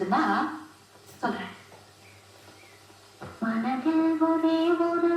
இதுனா சொல்றேன் மனதில் ஒரே ஒரு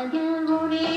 again, Rudy.